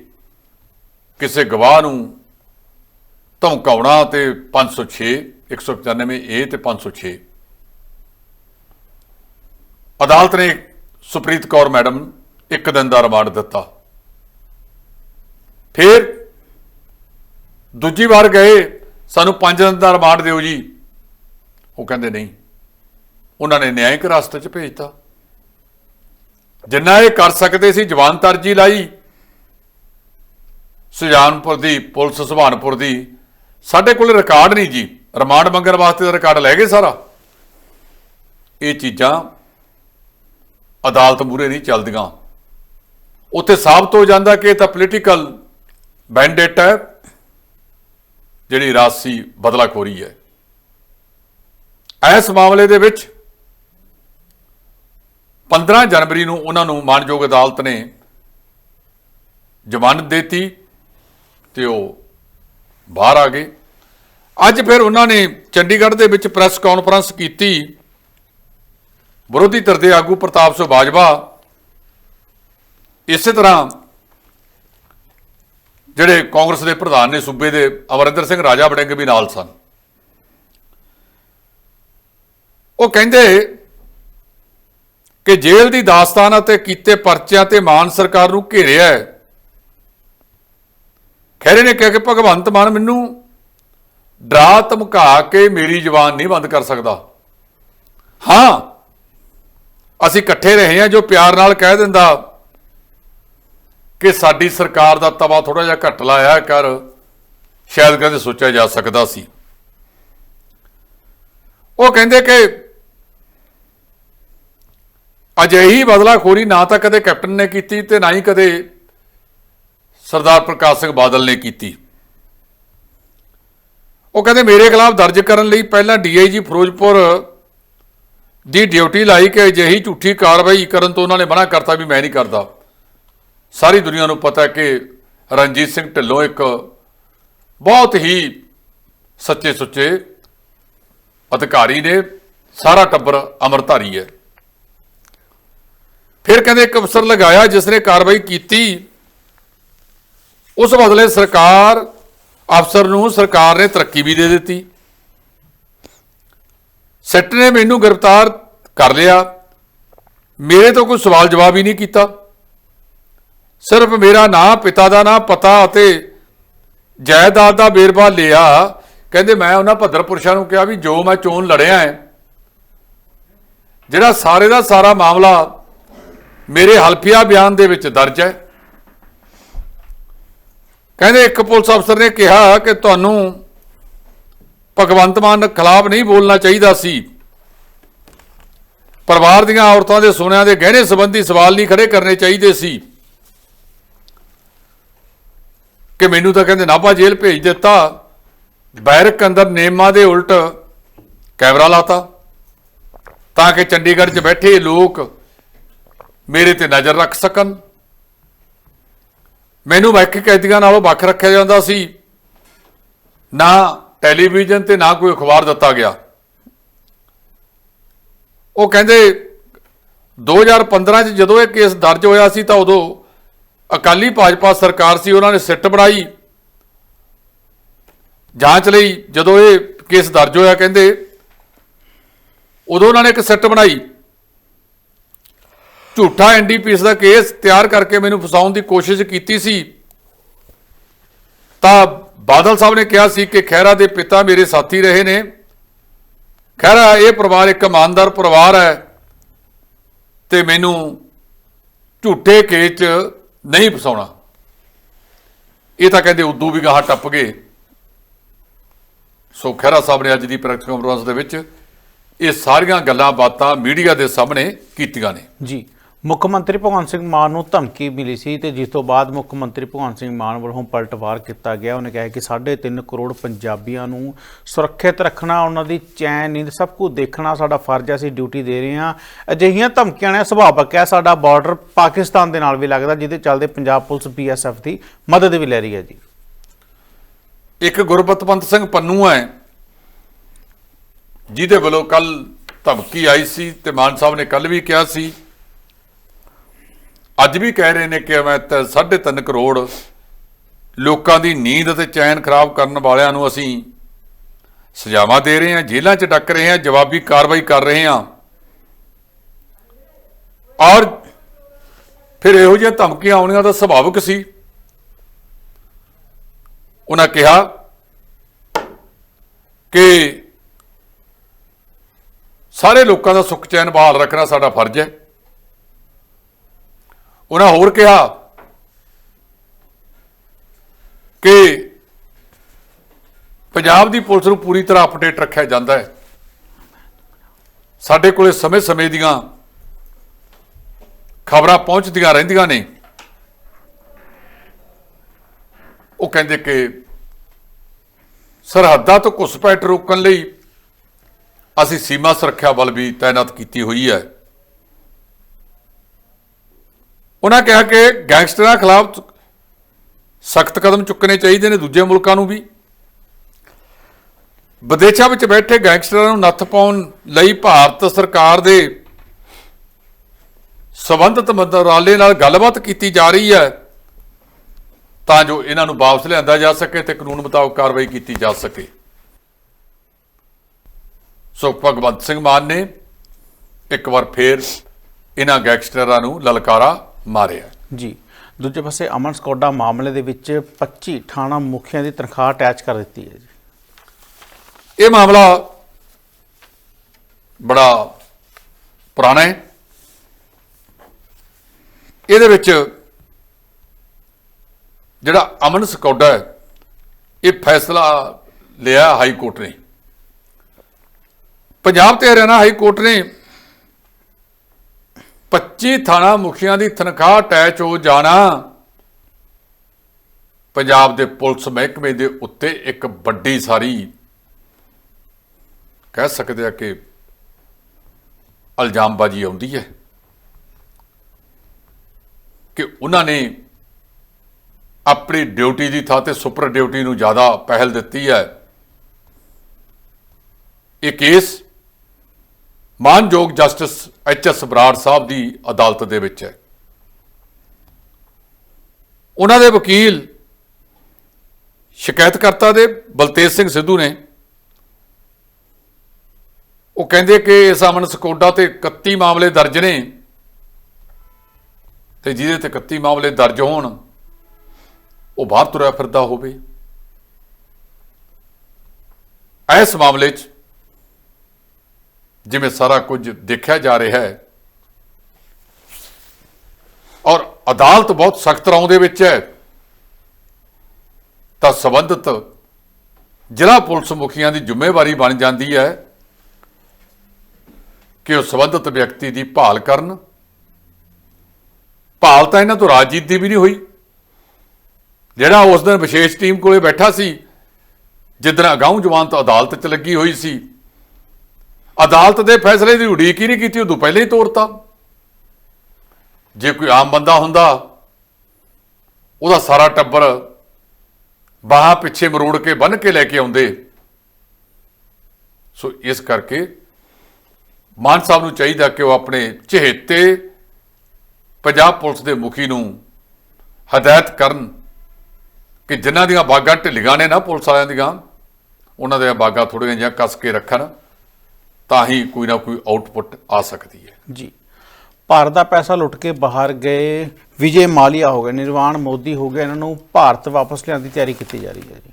ਕਿਸੇ ਗਵਾਹ ਨੂੰ ਧਮਕਾਉਣਾ ਤੇ 506 195 ਏ ਤੇ 506 ਅਦਾਲਤ ਨੇ ਸੁਪ੍ਰੀਤ ਕੌਰ ਮੈਡਮ ਇੱਕ ਦਿਨ ਦਾ ਰਿਮਾਂਡ ਦਿੱਤਾ। ਫਿਰ ਦੂਜੀ ਵਾਰ ਗਏ, ਸਾਨੂੰ 5 ਦਿਨ ਦਾ ਰਿਮਾਂਡ ਦਿਓ ਜੀ। ਉਹ ਕਹਿੰਦੇ ਨਹੀਂ, ਉਹਨਾਂ ਨੇ ਨਿਆਂਇਕ ਰਸਤੇ 'ਚ ਭੇਜਤਾ। ਜਿੰਨਾ ਇਹ ਕਰ ਸਕਦੇ ਸੀ, ਜਵਾਨ ਅਰਜੀ ਲਾਈ। ਸੁਜਾਨਪੁਰ ਦੀ ਪੁਲਿਸ, ਸੁਭਾਨਪੁਰ ਦੀ। ਸਾਡੇ ਕੋਲ ਰਿਕਾਰਡ ਨਹੀਂ ਜੀ। ਰਿਮਾਂਡ ਮੰਗਣ ਵਾਸਤੇ ਦਾ ਰਿਕਾਰਡ ਲੈ ਗਏ ਸਾਰਾ। ਇਹ ਚੀਜ਼ਾਂ ਅਦਾਲਤ ਮੂਰੇ ਨਹੀਂ ਚੱਲਦੀਆਂ। ਉੱਥੇ ਸਾਬਤ ਹੋ ਜਾਂਦਾ ਕਿ ਇਹ ਤਾਂ ਪੋਲੀਟੀਕਲ ਬੈਂਡੇਟ ਹੈ, ਜਿਹੜੀ ਰਾਸੀ ਬਦਲਾਖੋਰੀ ਹੈ। ਇਸ ਮਾਮਲੇ ਦੇ ਵਿੱਚ 15 ਜਨਵਰੀ ਨੂੰ ਉਹਨਾਂ ਨੂੰ ਮਾਨਯੋਗ ਅਦਾਲਤ ਨੇ ਜ਼ਮਾਨਤ ਦਿੱਤੀ ਤੇ ਉਹ ਬਾਹਰ ਆ ਗਏ। ਅੱਜ ਫਿਰ ਉਹਨਾਂ ਨੇ ਚੰਡੀਗੜ੍ਹ ਦੇ ਵਿੱਚ ਪ੍ਰੈਸ ਕਾਨਫਰੰਸ ਕੀਤੀ। ਵਿਰੋਧੀ ਧਿਰ ਦੇ ਆਗੂ ਪ੍ਰਤਾਪ ਸਿੰਘ ਬਾਜਵਾ ਇਸੇ ਤਰ੍ਹਾਂ ਜਿਹੜੇ ਕਾਂਗਰਸ ਦੇ ਪ੍ਰਧਾਨ ਨੇ ਸੂਬੇ ਦੇ ਅਮਰਿੰਦਰ ਸਿੰਘ ਰਾਜਾ ਵੜਿੰਗ ਵੀ ਨਾਲ ਸਨ। ਉਹ ਕਹਿੰਦੇ ਕਿ ਜੇਲ੍ਹ ਦੀ ਦਾਸਤਾਨ ਅਤੇ ਕੀਤੇ ਪਰਚਿਆਂ ਤੇ ਮਾਨ ਸਰਕਾਰ ਨੂੰ ਘੇਰਿਆ ਹੈ। ਖਹਿਰੇ ਨੇ ਕਿਹਾ ਕਿ ਭਗਵੰਤ ਮਾਨ ਮੈਨੂੰ ਡਰਾ ਧਮਕਾ ਕੇ ਮੇਰੀ ਜ਼ੁਬਾਨ ਨਹੀਂ ਬੰਦ ਕਰ ਸਕਦਾ। ਹਾਂ, ਅਸੀਂ ਇਕੱਠੇ ਰਹੇ ਹਾਂ ਜੋ ਪਿਆਰ ਨਾਲ ਕਹਿ ਦਿੰਦਾ ਕਿ ਸਾਡੀ ਸਰਕਾਰ ਦਾ ਤਵਾ ਥੋੜਾ ਜਿਹਾ ਘੱਟ ਲਾਇਆ ਕਰ, ਸ਼ਾਇਦ ਕਹਿੰਦੇ ਸੋਚਿਆ ਜਾ ਸਕਦਾ ਸੀ। ਉਹ ਕਹਿੰਦੇ ਕਿ ਅਜਿਹੀ ਬਦਲਾਖੋਰੀ ਨਾ ਤਾਂ ਕਦੇ ਕੈਪਟਨ ਨੇ ਕੀਤੀ ਤੇ ਨਾ ਹੀ ਕਦੇ ਸਰਦਾਰ ਪ੍ਰਕਾਸ਼ ਸਿੰਘ ਬਾਦਲ ਨੇ ਕੀਤੀ। ਉਹ ਕਹਿੰਦੇ, ਮੇਰੇ ਖਿਲਾਫ ਦਰਜ ਕਰਨ ਲਈ ਪਹਿਲਾਂ ਡੀਆਈਜੀ ਫਿਰੋਜ਼ਪੁਰ ਦੀ ਡਿਊਟੀ ਲਾਈ ਕਿ ਅਜਿਹੀ ਝੂਠੀ ਕਾਰਵਾਈ ਕਰਨ ਤੋਂ ਉਹਨਾਂ ਨੇ ਮਨਾ ਕਰਤਾ ਵੀ ਮੈਂ ਨਹੀਂ ਕਰਦਾ। ਸਾਰੀ ਦੁਨੀਆ ਨੂੰ ਪਤਾ ਹੈ ਕਿ ਰਣਜੀਤ ਸਿੰਘ ਢਿੱਲੋਂ ਇੱਕ ਬਹੁਤ ਹੀ ਸੱਚੇ ਸੁੱਚੇ ਅਧਿਕਾਰੀ ਨੇ, ਸਾਰਾ ਟੱਬਰ ਅਮਰਧਾਰੀ ਹੈ। ਫਿਰ ਕਹਿੰਦੇ ਇੱਕ ਅਫਸਰ ਲਗਾਇਆ ਜਿਸ ਨੇ ਕਾਰਵਾਈ ਕੀਤੀ। ਉਸ ਬਦਲੇ ਸਰਕਾਰ, ਅਫਸਰ ਨੂੰ ਸਰਕਾਰ ਨੇ ਤਰੱਕੀ ਵੀ ਦੇ ਦਿੱਤੀ। ਸੈਟ ਨੇ ਮੈਨੂੰ ਗ੍ਰਿਫਤਾਰ ਕਰ ਲਿਆ। ਮੇਰੇ ਤੋਂ ਕੋਈ ਸਵਾਲ ਜਵਾਬ ਹੀ ਨਹੀਂ ਕੀਤਾ। ਸਿਰਫ ਮੇਰਾ ਨਾਂ, ਪਿਤਾ ਦਾ ਨਾਂ, ਪਤਾ ਅਤੇ ਜਾਇਦਾਦ ਦਾ ਵੇਰਵਾ ਲਿਆ। ਕਹਿੰਦੇ ਮੈਂ ਉਹਨਾਂ ਭੱਦਰ ਪੁਰਸ਼ਾਂ ਨੂੰ ਕਿਹਾ ਵੀ ਜੋ ਮੈਂ ਚੋਣ ਲੜਿਆ ਹੈ, ਜਿਹੜਾ ਸਾਰੇ ਦਾ ਸਾਰਾ ਮਾਮਲਾ ਮੇਰੇ ਹਲਫੀਆ ਬਿਆਨ ਦੇ ਵਿੱਚ ਦਰਜ ਹੈ। ਕਹਿੰਦੇ ਇੱਕ ਪੁਲਿਸ ਅਫਸਰ ਨੇ ਕਿਹਾ ਕਿ ਤੁਹਾਨੂੰ ਭਗਵੰਤ ਮਾਨ ਖਿਲਾਫ ਨਹੀਂ ਬੋਲਣਾ ਚਾਹੀਦਾ ਸੀ। ਪਰਿਵਾਰ ਦੀਆਂ ਔਰਤਾਂ ਦੇ ਸੋਨਿਆਂ ਦੇ ਗਹਿਣੇ ਸੰਬੰਧੀ ਸਵਾਲ ਨਹੀਂ ਖੜੇ ਕਰਨੇ ਚਾਹੀਦੇ ਸੀ। ਕਿ ਮੈਨੂੰ ਤਾਂ ਕਹਿੰਦੇ ਨਾਭਾ ਜੇਲ੍ਹ ਭੇਜ ਦਿੱਤਾ। ਬੈਰਕ ਅੰਦਰ ਨੇਮਾਂ ਦੇ ਉਲਟ ਕੈਮਰਾ ਲਾਤਾ। ਤਾਂ ਕਿ ਚੰਡੀਗੜ੍ਹ 'ਚ ਬੈਠੇ ਲੋਕ ਮੇਰੇ ਤੇ ਨਜ਼ਰ ਰੱਖ ਸਕਣ। ਮੈਨੂੰ ਵੱਖ ਕੈਦੀਆਂ ਨਾਲੋਂ ਵੱਖ ਰੱਖਿਆ ਜਾਂਦਾ ਸੀ। ਨਾ ਟੈਲੀਵਿਜ਼ਨ ਤੇ ਨਾ ਕੋਈ ਅਖਬਾਰ ਦਿੱਤਾ ਗਿਆ। ਉਹ ਕਹਿੰਦੇ 2015 ਚ ਜਦੋਂ ਇਹ ਕੇਸ ਦਰਜ ਹੋਇਆ ਸੀ ਤਾਂ ਉਦੋਂ ਅਕਾਲੀ ਭਾਜਪਾ ਸਰਕਾਰ ਸੀ, ਉਹਨਾਂ ਨੇ ਸਿੱਟ ਬਣਾਈ। ਜਾਂਚ ਲਈ ਜਦੋਂ ਇਹ ਕੇਸ ਦਰਜ ਹੋਇਆ, ਕਹਿੰਦੇ, ਉਦੋਂ ਉਹਨਾਂ ਨੇ ਇੱਕ ਸਿੱਟ ਬਣਾਈ। ਝੂਠਾ ਐਨਡੀਪੀਐਸ ਦਾ ਕੇਸ ਤਿਆਰ ਕਰਕੇ ਮੈਨੂੰ ਫਸਾਉਣ ਦੀ ਕੋਸ਼ਿਸ਼ ਕੀਤੀ ਸੀ। ਤਾਂ ਬਾਦਲ ਸਾਹਿਬ ਨੇ ਕਿਹਾ ਸੀ ਕਿ ਖਹਿਰਾ ਦੇ ਪਿਤਾ ਮੇਰੇ ਸਾਥੀ ਰਹੇ ਨੇ। ਖਹਿਰਾ ਇਹ ਪਰਿਵਾਰ ਇੱਕ ਇਮਾਨਦਾਰ ਪਰਿਵਾਰ ਹੈ ਤੇ ਮੈਨੂੰ ਝੂਠੇ ਕੇਸ 'ਚ ਨਹੀਂ ਫਸਾਉਣਾ। ਇਹ ਤਾਂ ਕਹਿੰਦੇ ਉਦੋਂ ਵੀ ਗਾਹ ਟੱਪ ਗਏ। ਸੋ ਖਹਿਰਾ ਸਾਹਿਬ ਨੇ ਅੱਜ ਦੀ ਪ੍ਰੈਸ ਕਾਨਫਰੰਸ ਦੇ ਵਿੱਚ ਇਹ ਸਾਰੀਆਂ ਗੱਲਾਂ ਬਾਤਾਂ ਮੀਡੀਆ ਦੇ ਸਾਹਮਣੇ ਕੀਤੀਆਂ ਨੇ। ਜੀ। ਮੁੱਖ ਮੰਤਰੀ ਭਗਵੰਤ ਸਿੰਘ ਮਾਨ ਨੂੰ ਧਮਕੀ ਮਿਲੀ ਸੀ ਤੇ ਜਿਸ ਤੋਂ ਬਾਅਦ ਮੁੱਖ ਮੰਤਰੀ ਭਗਵੰਤ ਸਿੰਘ ਮਾਨ ਵੱਲੋਂ ਪਲਟਵਾਰ ਕੀਤਾ ਗਿਆ। ਉਹਨੇ ਕਿਹਾ ਕਿ 3.5 ਕਰੋੜ ਪੰਜਾਬੀਆਂ ਨੂੰ ਸੁਰੱਖਿਅਤ ਰੱਖਣਾ, ਉਹਨਾਂ ਦੀ ਚੈਨ, ਨੀਂਦ, ਸਭ ਕੁਝ ਦੇਖਣਾ ਸਾਡਾ ਫਰਜ਼ ਹੈ, ਅਸੀਂ ਡਿਊਟੀ ਦੇ ਰਹੇ ਹਾਂ। ਅਜਿਹੀਆਂ ਧਮਕੀਆਂ ਨੇ ਸੁਭਾਵਕ ਹੈ, ਸਾਡਾ ਬਾਰਡਰ ਪਾਕਿਸਤਾਨ ਦੇ ਨਾਲ ਵੀ ਲੱਗਦਾ, ਜਿਹਦੇ ਚੱਲਦੇ ਪੰਜਾਬ ਪੁਲਿਸ ਬੀਐਸਐਫ ਦੀ ਮਦਦ ਵੀ ਲੈ ਰਹੀ ਹੈ ਜੀ। ਇੱਕ ਗੁਰਬਤਵੰਤ ਸਿੰਘ ਪੰਨੂ ਹੈ, ਜਿਹਦੇ ਵੱਲੋਂ ਕੱਲ ਧਮਕੀ ਆਈ ਸੀ ਤੇ ਮਾਨ ਸਾਹਿਬ ਨੇ ਕੱਲ ਵੀ ਕਿਹਾ ਸੀ ਅੱਜ ਵੀ ਕਹਿ ਰਹੇ ਨੇ ਕਿ ਮੈਂ 3.5 ਕਰੋੜ ਲੋਕਾਂ ਦੀ ਨੀਂਦ ਅਤੇ ਚੈਨ ਖਰਾਬ ਕਰਨ ਵਾਲਿਆਂ ਨੂੰ ਅਸੀਂ ਸਜ਼ਾਵਾਂ ਦੇ ਰਹੇ ਹਾਂ, ਜੇਲ੍ਹਾਂ 'ਚ ਡੱਕ ਰਹੇ ਹਾਂ, ਜਵਾਬੀ ਕਾਰਵਾਈ ਕਰ ਰਹੇ ਹਾਂ। ਔਰ ਫਿਰ ਇਹੋ ਜਿਹੀਆਂ ਧਮਕੀਆਂ ਆਉਣੀਆਂ ਤਾਂ ਸੁਭਾਵਿਕ ਸੀ। ਉਹਨਾਂ ਕਿਹਾ ਕਿ ਸਾਰੇ ਲੋਕਾਂ ਦਾ ਸੁੱਖ ਚੈਨ ਬਹਾਲ ਰੱਖਣਾ ਸਾਡਾ ਫਰਜ਼ ਹੈ। ਉਹਨਾਂ ਹੋਰ ਕਿਹਾ ਕਿ ਪੰਜਾਬ ਦੀ ਪੁਲਿਸ ਨੂੰ ਪੂਰੀ ਤਰ੍ਹਾਂ ਅਪਡੇਟ ਰੱਖਿਆ ਜਾਂਦਾ ਹੈ। ਸਾਡੇ ਕੋਲੇ ਸਮੇਂ-ਸਮੇਂ ਦੀਆਂ ਖਬਰਾਂ ਪਹੁੰਚਦੀਆਂ ਰਹਿੰਦੀਆਂ ਨੇ। ਉਹ ਕਹਿੰਦੇ ਕਿ ਸਰਹੱਦਾਂ ਤੋਂ ਘੁਸਪੈਠ ਰੋਕਣ ਲਈ ਅਸੀਂ ਸੀਮਾ ਸੁਰੱਖਿਆ ਬਲ ਵੀ ਤਾਇਨਾਤ ਕੀਤੀ ਹੋਈ ਹੈ। ਉਹਨਾਂ ਕਿਹਾ ਕਿ ਗੈਂਗਸਟਰਾਂ ਖਿਲਾਫ ਸਖਤ ਕਦਮ ਚੁੱਕਣੇ ਚਾਹੀਦੇ ਨੇ ਦੂਜੇ ਮੁਲਕਾਂ ਨੂੰ ਵੀ। ਵਿਦੇਸ਼ਾਂ ਵਿੱਚ ਬੈਠੇ ਗੈਂਗਸਟਰਾਂ ਨੂੰ ਨੱਥ ਪਾਉਣ ਲਈ ਭਾਰਤ ਸਰਕਾਰ ਦੇ ਸਬੰਧਤ ਮੰਤਰਾਲੇ ਨਾਲ ਗੱਲਬਾਤ ਕੀਤੀ ਜਾ ਰਹੀ ਹੈ ਤਾਂ ਜੋ ਇਹਨਾਂ ਨੂੰ ਵਾਪਸ ਲਿਆਂਦਾ ਜਾ ਸਕੇ ਤੇ ਕਾਨੂੰਨ ਮੁਤਾਬਕ ਕਾਰਵਾਈ ਕੀਤੀ ਜਾ ਸਕੇ। ਸੋ ਭਗਵੰਤ ਸਿੰਘ ਮਾਨ ਨੇ ਇੱਕ ਵਾਰ ਫੇਰ ਇਹਨਾਂ ਗੈਂਗਸਟਰਾਂ ਨੂੰ ਲਲਕਾਰਾ ਮਾਰਿਆ। ਜੀ। ਦੂਜੇ ਪਾਸੇ ਅਮਨ ਸਕੋਡਾ ਮਾਮਲੇ ਦੇ ਵਿੱਚ 25 ਥਾਣਾ ਮੁਖੀਆਂ ਦੀ ਤਨਖਾਹ ਅਟੈਚ ਕਰ ਦਿੱਤੀ ਹੈ ਜੀ। ਇਹ ਮਾਮਲਾ ਬੜਾ ਪੁਰਾਣਾ ਹੈ। ਇਹਦੇ ਵਿੱਚ ਜਿਹੜਾ ਅਮਨ ਸਕੌਡਾ ਹੈ ਇਹ ਫੈਸਲਾ ਲਿਆ ਹਾਈ ਕੋਰਟ ਨੇ। ਪੰਜਾਬ ਤੇ ਹਰਿਆਣਾ ਹਾਈ ਕੋਰਟ ਨੇ 25 ਥਾਣਾ ਮੁਖੀਆਂ ਦੀ ਤਨਖਾਹ ਅਟੈਚ ਹੋ ਜਾਣਾ। ਪੰਜਾਬ ਦੇ ਪੁਲਿਸ ਮਹਿਕਮੇ ਦੇ ਉੱਤੇ ਇੱਕ ਵੱਡੀ ਸਾਰੀ ਕਹਿ ਸਕਦੇ ਆ ਕਿ ਇਲਜ਼ਾਮਬਾਜ਼ੀ ਆਉਂਦੀ ਹੈ ਕਿ ਉਹਨਾਂ ਨੇ ਆਪਣੀ ਡਿਊਟੀ ਦੀ ਥਾਂ ਤੇ ਸੁਪਰ ਡਿਊਟੀ ਨੂੰ ਜ਼ਿਆਦਾ ਪਹਿਲ ਦਿੱਤੀ ਹੈ। ਇਹ ਕੇਸ ਮਾਨਯੋਗ justice H S Brar Sahib ਦੀ ਅਦਾਲਤ ਦੇ ਵਿੱਚ ਹੈ। ਉਹਨਾਂ ਦੇ ਵਕੀਲ ਸ਼ਿਕਾਇਤਕਰਤਾ ਦੇ ਬਲਤੇਜ ਸਿੰਘ ਸਿੱਧੂ ਨੇ ਉਹ ਕਹਿੰਦੇ ਕਿ ਇਸ ਅਮਨ ਸਕੋਡਾ ਤੇ 31 ਮਾਮਲੇ ਦਰਜ ਨੇ ਤੇ ਜਿਹਦੇ ਤੇ 31 ਮਾਮਲੇ ਦਰਜ ਹੋਣ, ਉਹ ਬਾਹਰ ਤੁਰਿਆ ਫਿਰਦਾ ਹੋਵੇ। ਇਸ ਮਾਮਲੇ 'ਚ ਜਿਵੇਂ ਸਾਰਾ ਕੁਝ ਦੇਖਿਆ ਜਾ ਰਿਹਾ ਹੈ। ਔਰ ਅਦਾਲਤ ਬਹੁਤ ਸਖਤ ਰੌਂ ਦੇ ਵਿੱਚ ਹੈ। ਤਾਂ ਸੰਬੰਧਿਤ ਜ਼ਿਲ੍ਹਾ ਪੁਲਿਸ ਮੁਖੀਆਂ ਦੀ ਜ਼ਿੰਮੇਵਾਰੀ ਬਣ ਜਾਂਦੀ ਹੈ ਕਿ ਉਹ ਸੰਬੰਧਿਤ ਵਿਅਕਤੀ ਦੀ ਭਾਲ ਕਰਨ। ਭਾਲ ਤਾਂ ਇਹਨਾਂ ਤੋਂ ਰਾਜਜੀਤ ਦੀ ਵੀ ਨਹੀਂ ਹੋਈ। ਜਿਹੜਾ ਉਸ ਦਿਨ ਵਿਸ਼ੇਸ਼ ਟੀਮ ਕੋਲੇ ਬੈਠਾ ਸੀ ਜਿੱਦਣ ਅਗਾਊਂ ਤੋਂ ਅਦਾਲਤ 'ਚ ਲੱਗੀ ਹੋਈ ਸੀ ਅਦਾਲਤ ਦੇ ਫੈਸਲੇ ਦੀ ਉਡੀਕ ਹੀ ਨਹੀਂ ਕੀਤੀ, ਉਦੋਂ ਪਹਿਲਾਂ ਹੀ ਤੋੜਤਾ ਜੇ ਕੋਈ ਆਮ ਬੰਦਾ ਹੁੰਦਾ, ਉਹਦਾ ਸਾਰਾ ਟੱਬਰ ਬਾਹਾਂ ਪਿੱਛੇ ਮਰੋੜ ਕੇ ਬੰਨ ਕੇ ਲੈ ਕੇ ਆਉਂਦੇ। ਸੋ ਇਸ ਕਰਕੇ ਮਾਨ ਸਾਹਿਬ ਨੂੰ ਚਾਹੀਦਾ ਕਿ ਉਹ ਆਪਣੇ ਚਹੇਤੇ ਪੰਜਾਬ ਪੁਲਿਸ ਦੇ ਮੁਖੀ ਨੂੰ ਹਦਾਇਤ ਕਰਨ ਕਿ ਜਿਨ੍ਹਾਂ ਦੀਆਂ ਬਾਗਾਂ ਢਿੱਲੀਆਂ ਨੇ ਨਾ ਪੁਲਿਸ ਵਾਲਿਆਂ ਦੀਆਂ, ਉਹਨਾਂ ਦੀਆਂ ਬਾਗਾਂ ਥੋੜ੍ਹੀਆਂ ਜਿਹੀਆਂ ਕੱਸ ਕੇ ਰੱਖਣ। ਤਾਂ ਹੀ ਕੋਈ ਨਾ ਕੋਈ ਆਊਟਪੁੱਟ ਆ ਸਕਦੀ ਹੈ। ਜੀ। ਭਾਰਤ ਦਾ ਪੈਸਾ ਲੁੱਟ ਕੇ ਬਾਹਰ ਗਏ ਵਿਜੇ ਮਾਲੀਆ ਹੋ ਗਏ ਨਿਰਵਾਣ ਮੋਦੀ ਹੋ ਗਏ ਇਹਨਾਂ ਨੂੰ ਭਾਰਤ ਵਾਪਸ ਲਿਆਉਣ ਦੀ ਤਿਆਰੀ ਕੀਤੀ ਜਾ ਰਹੀ ਹੈ ਜੀ।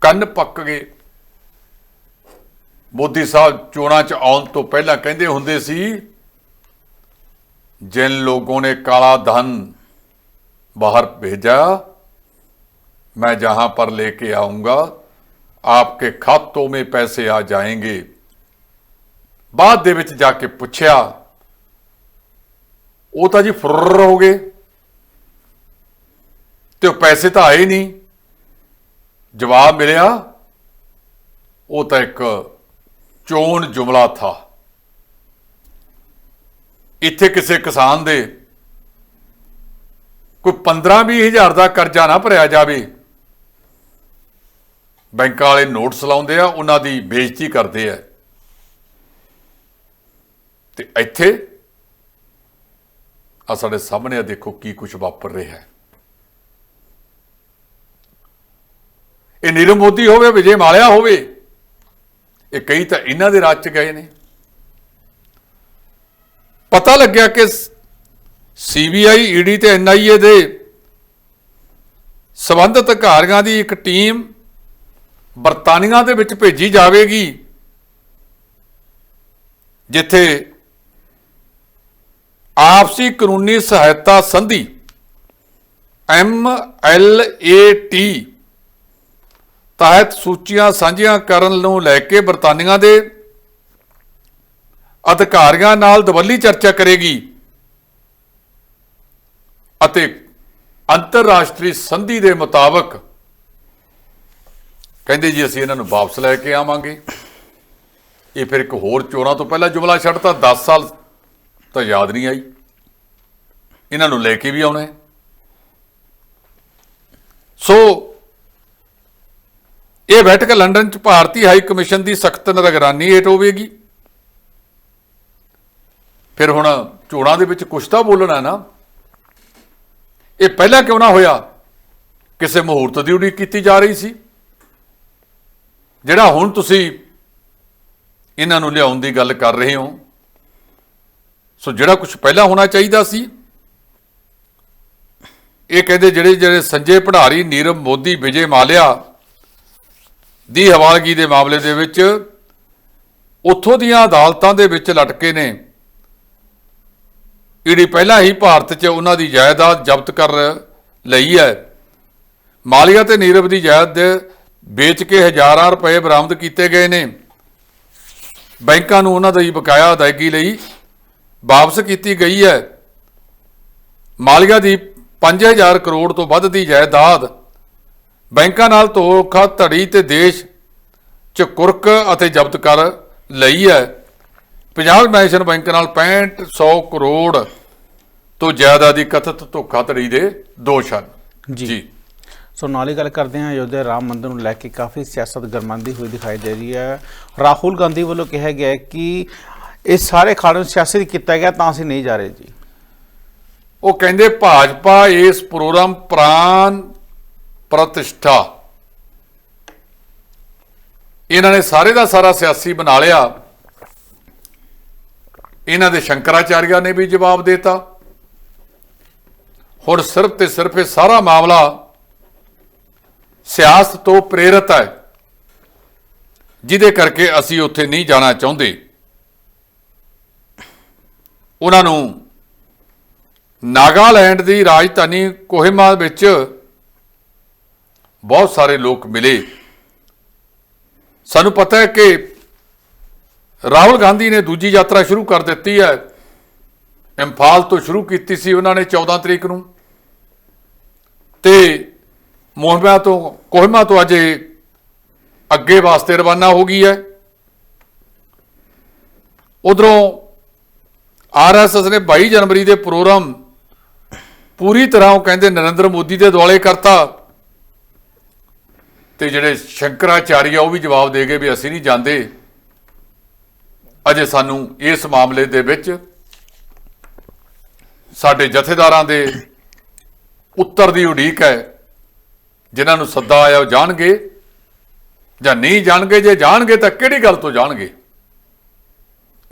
ਕੰਨ ਪੱਕ ਗਏ। ਮੋਦੀ ਸਾਹਿਬ ਚੋਣਾਂ 'ਚ ਆਉਣ ਤੋਂ ਪਹਿਲਾਂ ਕਹਿੰਦੇ ਹੁੰਦੇ ਸੀ ਜਿਨ ਲੋਗੋਂ ਨੇ ਕਾਲਾ ਧਨ ਬਾਹਰ ਭੇਜਾ ਮੈਂ ਜਹਾਂ ਪਰ ਲੈ ਕੇ ਆਉਂਗਾ आपके खातों में पैसे आ जाएंगे ਬਾਅਦ ਦੇ ਵਿੱਚ ਜਾ ਕੇ ਪੁੱਛਿਆ ਉਹ ਤਾਂ ਜੀ ਫੁਰਰ ਹੋ ਗਏ ਤੇ ਉਹ ਪੈਸੇ ਤਾਂ ਆਏ ਨਹੀਂ ਜਵਾਬ ਮਿਲਿਆ ਉਹ ਤਾਂ ਇੱਕ ਚੋਣ ਜੁਮਲਾ ਥਾ ਇੱਥੇ ਕਿਸੇ ਕਿਸਾਨ ਦੇ ਕੋਈ 15-20 ਹਜ਼ਾਰ ਦਾ ਕਰਜ਼ਾ ਨਾ ਭਰਿਆ ਜਾਵੇ ਬੈਂਕਾਂ ਵਾਲੇ ਨੋਟਸ ਲਾਉਂਦੇ ਆ, ਉਹਨਾਂ ਦੀ ਬੇਇੱਜ਼ਤੀ ਕਰਦੇ ਆ। ਤੇ ਇੱਥੇ ਆ ਸਾਡੇ ਸਾਹਮਣੇ ਆ, ਦੇਖੋ ਕੀ ਕੁਝ ਵਾਪਰ ਰਿਹਾ ਹੈ। ਇਹ ਨੀਰਵ ਮੋਦੀ ਹੋਵੇ, ਵਿਜੇ ਮਾਲਿਆ ਹੋਵੇ, ਇਹ ਕਈ ਤਾਂ ਇਹਨਾਂ ਦੇ ਰਾਜ ਚ ਗਏ ਨੇ। ਪਤਾ ਲੱਗਿਆ ਕਿ ਸੀਬੀਆਈ ਈਡੀ ਤੇ ਐਨਆਈਏ ਦੇ ਸਬੰਧਤ ਅਧਿਕਾਰੀਆਂ ਦੀ ਇੱਕ ਟੀਮ ਬਰਤਾਨੀਆ ਦੇ ਵਿੱਚ ਭੇਜੀ ਜਾਵੇਗੀ, ਜਿੱਥੇ ਆਪਸੀ ਕਾਨੂੰਨੀ ਸਹਾਇਤਾ ਸੰਧੀ ਐਮ ਐਲ ਏ ਟੀ ਤਹਿਤ ਸੂਚੀਆਂ ਸਾਂਝੀਆਂ ਕਰਨ ਨੂੰ ਲੈ ਕੇ ਬਰਤਾਨੀਆ ਦੇ ਅਧਿਕਾਰੀਆਂ ਨਾਲ ਦਵੱਲੀ ਚਰਚਾ ਕਰੇਗੀ ਅਤੇ ਅੰਤਰਰਾਸ਼ਟਰੀ ਸੰਧੀ ਦੇ ਮੁਤਾਬਕ ਕਹਿੰਦੇ ਜੀ ਅਸੀਂ ਇਹਨਾਂ ਨੂੰ ਵਾਪਸ ਲੈ ਕੇ ਆਵਾਂਗੇ। ਇਹ ਫਿਰ ਇੱਕ ਹੋਰ ਚੋਰਾਂ ਤੋਂ ਪਹਿਲਾਂ ਜੁਮਲਾ ਛੱਡਤਾ। 10 ਸਾਲ ਤਾਂ ਯਾਦ ਨਹੀਂ ਆਈ। ਇਹਨਾਂ ਨੂੰ ਲੈ ਕੇ ਵੀ ਆਉਣਾ ਸੋ, ਇਹ ਬੈਠਕ ਲੰਡਨ ਚ ਭਾਰਤੀ ਹਾਈ ਕਮਿਸ਼ਨ ਦੀ ਸਖਤ ਨਿਗਰਾਨੀ ਹੇਠ ਹੋਵੇਗੀ। ਫਿਰ ਹੁਣ ਚੋਣਾਂ ਦੇ ਵਿੱਚ ਕੁਛ ਤਾਂ ਬੋਲਣਾ ਨਾ। ਇਹ ਪਹਿਲਾਂ ਕਿਉਂ ਨਾ ਹੋਇਆ? ਕਿਸੇ ਮਹੂਰਤ ਦੀ ਉਡੀਕ ਕੀਤੀ ਜਾ ਰਹੀ ਸੀ। ਜਿਹੜਾ ਹੁਣ ਤੁਸੀਂ ਇਹਨਾਂ ਨੂੰ ਲਿਆਉਣ ਦੀ ਗੱਲ ਕਰ ਰਹੇ ਹੋ, ਸੋ ਜਿਹੜਾ ਕੁਝ ਪਹਿਲਾਂ ਹੋਣਾ ਚਾਹੀਦਾ ਸੀ, ਇਹ ਕਹਿੰਦੇ ਜਿਹੜੇ ਜਿਹੜੇ ਸੰਜੇ ਪੜਾਰੀ ਨੀਰਵ ਮੋਦੀ, ਵਿਜੇ ਮਾਲਿਆ ਦੀ ਹਵਾਲਗੀ ਦੇ ਮਾਮਲੇ ਦੇ ਵਿੱਚ ਉੱਥੋਂ ਦੀਆਂ ਅਦਾਲਤਾਂ ਦੇ ਵਿੱਚ ਲਟਕੇ ਨੇ। ਈਡੀ ਪਹਿਲਾਂ ਹੀ ਭਾਰਤ 'ਚ ਉਹਨਾਂ ਦੀ ਜਾਇਦਾਦ ਜ਼ਬਤ ਕਰ ਲਈ ਹੈ। ਮਾਲੀਆ ਤੇ ਨੀਰਵ ਦੀ ਜਾਇਦਾਦ ਵੇਚ ਕੇ ਹਜ਼ਾਰਾਂ ਰੁਪਏ ਬਰਾਮਦ ਕੀਤੇ ਗਏ ਨੇ। ਬੈਂਕਾਂ ਨੂੰ ਉਹਨਾਂ ਦੀ ਬਕਾਇਆ ਅਦਾਇਗੀ ਲਈ ਵਾਪਸ ਕੀਤੀ ਗਈ ਹੈ। ਮਾਲੀਆ ਦੀ 5000 ਕਰੋੜ ਤੋਂ ਵੱਧ ਦੀ ਜਾਇਦਾਦ ਬੈਂਕਾਂ ਨਾਲ ਧੋਖਾ ਧੜੀ ਤੇ ਦੇਸ਼ ਚ ਕੁਰਕ ਅਤੇ ਜ਼ਬਤ ਕਰ ਲਈ ਹੈ। ਪੰਜਾਬ ਨੈਸ਼ਨਲ ਬੈਂਕ ਨਾਲ 6500 ਕਰੋੜ ਤੋਂ ਜ਼ਿਆਦਾ ਦੀ ਕਥਿਤ ਧੋਖਾਧੜੀ ਦੇ ਦੋਸ਼ ਹਨ। ਜੀ। ਸੋ ਨਾਲ ਹੀ ਗੱਲ ਕਰਦੇ ਹਾਂ, ਅਯੋਧਿਆ ਰਾਮ ਮੰਦਰ ਨੂੰ ਲੈ ਕੇ ਕਾਫੀ ਸਿਆਸਤ ਗਰਮਾਂਦੀ ਹੋਈ ਦਿਖਾਈ ਦੇ ਰਹੀ ਹੈ। ਰਾਹੁਲ ਗਾਂਧੀ ਵੱਲੋਂ ਕਿਹਾ ਗਿਆ ਕਿ ਇਹ ਸਾਰੇ ਖਾੜੇ ਨੂੰ ਸਿਆਸਤ ਕੀਤਾ ਗਿਆ, ਤਾਂ ਅਸੀਂ ਨਹੀਂ ਜਾ ਰਹੇ ਜੀ। ਉਹ ਕਹਿੰਦੇ ਭਾਜਪਾ ਇਸ ਪ੍ਰੋਗਰਾਮ ਪ੍ਰਾਨ ਪ੍ਰਤਿਸ਼ਠਾ। ਇਹਨਾਂ ਨੇ ਸਾਰੇ ਦਾ ਸਾਰਾ ਸਿਆਸੀ ਬਣਾ ਲਿਆ। ਇਹਨਾਂ ਦੇ ਸ਼ੰਕਰਾਚਾਰਿਆ ਨੇ ਵੀ ਜਵਾਬ ਦਿੱਤਾ। ਹੁਣ ਸਿਰਫ ਤੇ ਸਿਰਫ ਇਹ ਸਾਰਾ ਮਾਮਲਾ ਸਿਆਸਤ ਤੋਂ ਪ੍ਰੇਰਿਤ ਹੈ, ਜਿਹਦੇ ਕਰਕੇ ਅਸੀਂ ਉੱਥੇ ਨਹੀਂ ਜਾਣਾ ਚਾਹੁੰਦੇ। ਉਹਨਾਂ ਨੂੰ ਨਾਗਾਲੈਂਡ ਦੀ ਰਾਜਧਾਨੀ ਕੋਹਿਮਾ ਵਿੱਚ ਬਹੁਤ ਸਾਰੇ ਲੋਕ ਮਿਲੇ। ਸਾਨੂੰ ਪਤਾ ਹੈ ਕਿ ਰਾਹੁਲ ਗਾਂਧੀ ਨੇ ਦੂਜੀ ਯਾਤਰਾ ਸ਼ੁਰੂ ਕਰ ਦਿੱਤੀ ਹੈ। ਇੰਫਾਲ ਤੋਂ ਸ਼ੁਰੂ ਕੀਤੀ ਸੀ ਉਹਨਾਂ ਨੇ 14 ਤਰੀਕ ਨੂੰ। ਤੇ ਮੋਹਬਾ ਤੋਂ, ਕੋਹਿਮਾ ਤੋਂ ਅੱਜ ਅੱਗੇ ਵਾਸਤੇ ਰਵਾਨਾ ਹੋ ਗਈ ਹੈ। ਉਧਰੋਂ ਆਰਐਸਐਸ ਨੇ 22 ਜਨਵਰੀ ਦੇ ਪ੍ਰੋਗਰਾਮ ਪੂਰੀ ਤਰ੍ਹਾਂ ਉਹ ਕਹਿੰਦੇ ਨਰਿੰਦਰ ਮੋਦੀ ਦੇ ਦੁਆਲੇ ਕਰਤਾ। ਤੇ ਜਿਹੜੇ ਸ਼ੰਕਰਾਚਾਰੀਆ ਉਹ ਵੀ ਜਵਾਬ ਦੇ ਗਏ ਵੀ ਅਸੀਂ ਨਹੀਂ ਜਾਂਦੇ। ਅਜੇ ਸਾਨੂੰ ਇਸ ਮਾਮਲੇ ਦੇ ਵਿੱਚ ਸਾਡੇ ਜਥੇਦਾਰਾਂ ਦੇ ਉੱਤਰ ਦੀ ਉਡੀਕ ਹੈ। ਜਿਨ੍ਹਾਂ ਨੂੰ ਸੱਦਾ ਆਇਆ ਉਹ ਜਾਣਗੇ ਜਾਂ ਨਹੀਂ ਜਾਣਗੇ ਜੇ ਜਾਣਗੇ ਤਾਂ ਕਿਹੜੀ ਗੱਲ ਤੋਂ ਜਾਣਗੇ?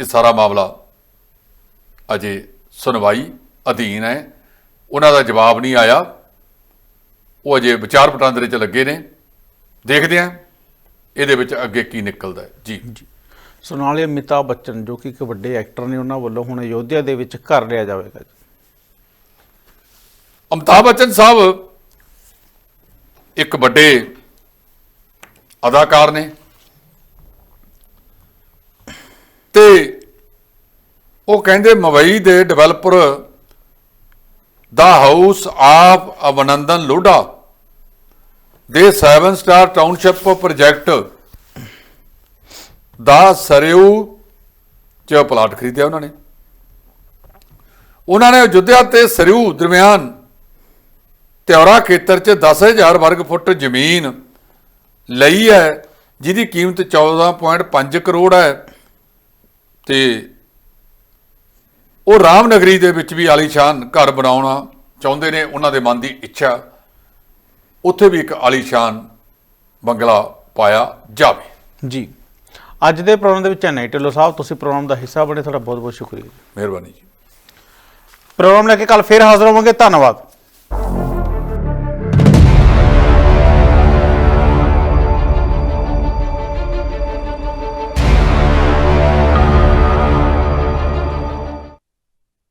ਇਹ ਸਾਰਾ ਮਾਮਲਾ ਅਜੇ ਸੁਣਵਾਈ ਅਧੀਨ ਹੈ। ਉਹਨਾਂ ਦਾ ਜਵਾਬ ਨਹੀਂ ਆਇਆ। ਉਹ ਅਜੇ ਵਿਚਾਰ ਵਟਾਂਦਰੇ 'ਚ ਲੱਗੇ ਨੇ। ਦੇਖਦੇ ਹਾਂ ਇਹਦੇ ਵਿੱਚ ਅੱਗੇ ਕੀ ਨਿਕਲਦਾ ਹੈ। ਜੀ। ਸੋ ਨਾਲ ਅਮਿਤਾਭ ਬੱਚਨ ਜੋ ਕਿ ਇੱਕ ਵੱਡੇ ਐਕਟਰ ਨੇ ਉਹਨਾਂ ਵੱਲੋਂ ਹੁਣ ਅਯੋਧਿਆ ਦੇ ਵਿੱਚ ਘਰ ਲਿਆ ਜਾਵੇਗਾ ਜੀ। ਅਮਿਤਾਭ ਬੱਚਨ ਸਾਹਿਬ ਇੱਕ ਵੱਡੇ ਅਦਾਕਾਰ ਨੇ ਤੇ ਉਹ ਕਹਿੰਦੇ ਮੁੰਬਈ ਦੇ ਡਿਵੈਲਪਰ ਦਾ ਹਾਊਸ ਆਫ ਅਬਨੰਦਨ ਲੋਡਾ ਦੇ 7 ਸਟਾਰ ਟਾਊਨਸ਼ਿਪ ਪ੍ਰੋਜੈਕਟ ਦਾ ਸਰਿਊ ਚ ਪਲਾਟ ਖਰੀਦਿਆ ਉਹਨਾਂ ਨੇ। ਉਹਨਾਂ ਨੇ ਅਯੁੱਧਿਆ ਤੇ ਸਰਿਊ ਦਰਮਿਆਨ ਤਿਉਰਾ ਖੇਤਰ 'ਚ 10000 ਵਰਗ ਫੁੱਟ ਜ਼ਮੀਨ ਲਈ ਹੈ ਜਿਹਦੀ ਕੀਮਤ 14.5 ਕਰੋੜ ਹੈ। ਤੇ ਉਹ ਰਾਮਨਗਰੀ ਦੇ ਵਿੱਚ ਵੀ ਆਲੀਸ਼ਾਨ ਘਰ ਬਣਾਉਣਾ ਚਾਹੁੰਦੇ ਨੇ ਉਹਨਾਂ ਦੇ ਮਨ ਦੀ ਇੱਛਾ। ਉੱਥੇ ਵੀ ਇੱਕ ਆਲੀਸ਼ਾਨ ਬੰਗਲਾ ਪਾਇਆ ਜਾਵੇ। ਜੀ। ਅੱਜ ਦੇ ਪ੍ਰੋਗਰਾਮ ਦੇ ਵਿੱਚ ਐਨਆਈ ਢਿੱਲੋਂ ਸਾਹਿਬ ਤੁਸੀਂ ਪ੍ਰੋਗਰਾਮ ਦਾ ਹਿੱਸਾ ਬਣੇ ਤੁਹਾਡਾ ਬਹੁਤ ਬਹੁਤ ਸ਼ੁਕਰੀਆ। ਮਿਹਰਬਾਨੀ ਜੀ। ਪ੍ਰੋਗਰਾਮ ਲੈ ਕੇ ਕੱਲ ਫੇਰ ਹਾਜ਼ਰ ਹੋਵਾਂਗੇ। ਧੰਨਵਾਦ।